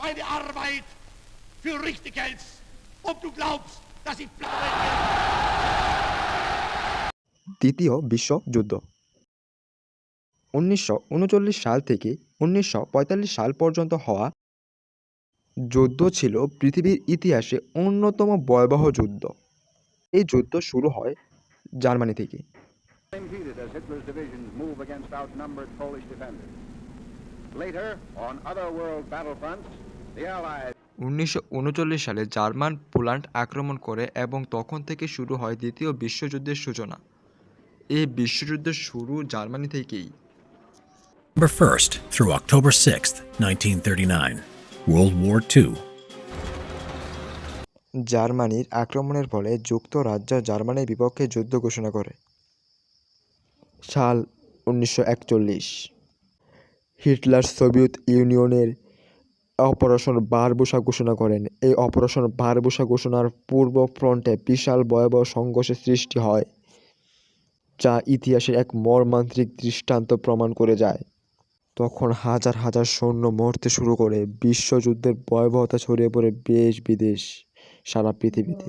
meine Arbeit für richtig hältst, ob du glaubst, dass ich. দ্বিতীয় বিশ্বযুদ্ধ উনিশশো উনচল্লিশ সাল থেকে উনিশশো পঁয়তাল্লিশ সাল পর্যন্ত হওয়া যুদ্ধ ছিল পৃথিবীর ইতিহাসে অন্যতম ভয়াবহ যুদ্ধ এই যুদ্ধ শুরু হয় জার্মানি থেকে as Hitler's divisions move against outnumbered Polish defenders. Later, on other world battlefronts, উনিশশো উনচল্লিশ সালে জার্মান পোল্যান্ড আক্রমণ করে এবং তখন থেকে শুরু হয় দ্বিতীয় বিশ্বযুদ্ধের সূচনা এই বিশ্বযুদ্ধের শুরু জার্মানি থেকেই November 1st through October 6th, 1939. World War II. জার্মানির আক্রমণের ফলে যুক্তরাজ্য জার্মানির বিপক্ষে যুদ্ধ ঘোষণা করে সাল উনিশশো একচল্লিশ হিটলার সোভিয়েত ইউনিয়নের অপারেশন বারবুসা ঘোষণা করেন। এই অপারেশন বারবুসা ঘোষণার পূর্ব ফ্রন্টে বিশাল ভয়াবহ সংঘর্ষের সৃষ্টি হয় যা ইতিহাসের এক মর্মান্তিক দৃষ্টান্ত প্রমাণ করে যায়। তখন হাজার হাজার সৈন্য মরতে শুরু করে বিশ্বযুদ্ধের ভয়াবহতা ছড়িয়ে পড়ে দেশ বিদেশ সারা পৃথিবীতে।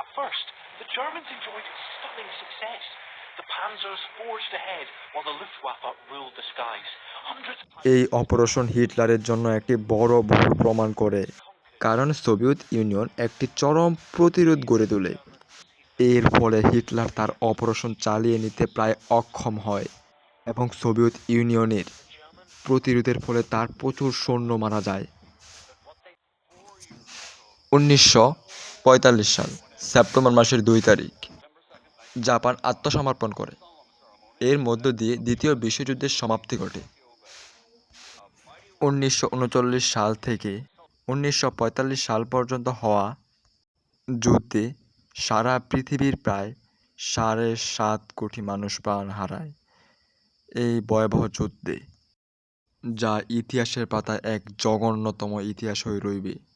At first, the Germans enjoyed stunning success. Panzers forged ahead, while the Luftwaffe ruled the skies. এই অপারেশন হিটলারের জন্য একটি বড় ভুল প্রমাণ করে। কারণ সোভিয়েত ইউনিয়ন একটি চরম প্রতিরোধ গড়ে তোলে। এর ফলে হিটলার তার অপারেশন চালিয়ে নিতে প্রায় অক্ষম হয় এবং সোভিয়েত ইউনিয়নের প্রতিরোধের ফলে তার প্রচুর সৈন্য মারা যায়। উনিশশো পঁয়তাল্লিশ সাল, সেপ্টেম্বর মাসের দুই তারিখ। জাপান আত্মসমর্পণ করে। এর মধ্য দিয়ে দ্বিতীয় বিশ্বযুদ্ধের সমাপ্তি ঘটে। উনিশশো উনচল্লিশ সাল থেকে উনিশশো পঁয়তাল্লিশ সাল পর্যন্ত হওয়া যুদ্ধে সারা পৃথিবীর প্রায় সাড়ে সাত কোটি মানুষ প্রাণ হারায় এই ভয়াবহ যুদ্ধে, যা ইতিহাসের পাতায় এক জঘন্যতম ইতিহাস হয়ে রইবে।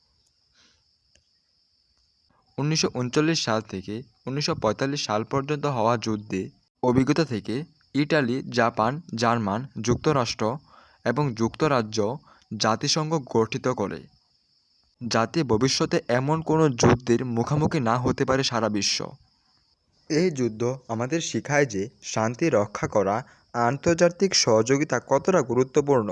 উনিশশো উনচল্লিশ সাল থেকে উনিশশো পঁয়তাল্লিশ সাল পর্যন্ত হওয়া যুদ্ধে অভিজ্ঞতা থেকে ইটালি, জাপান, জার্মান, যুক্তরাষ্ট্র এবং যুক্তরাজ্য জাতিসংঘ গঠিত করে। যাতে ভবিষ্যতে এমন কোনো যুদ্ধের মুখোমুখি না হতে পারে সারা বিশ্ব। এই যুদ্ধ আমাদের শেখায় যে শান্তি রক্ষা করা আন্তর্জাতিক সহযোগিতা কতটা গুরুত্বপূর্ণ।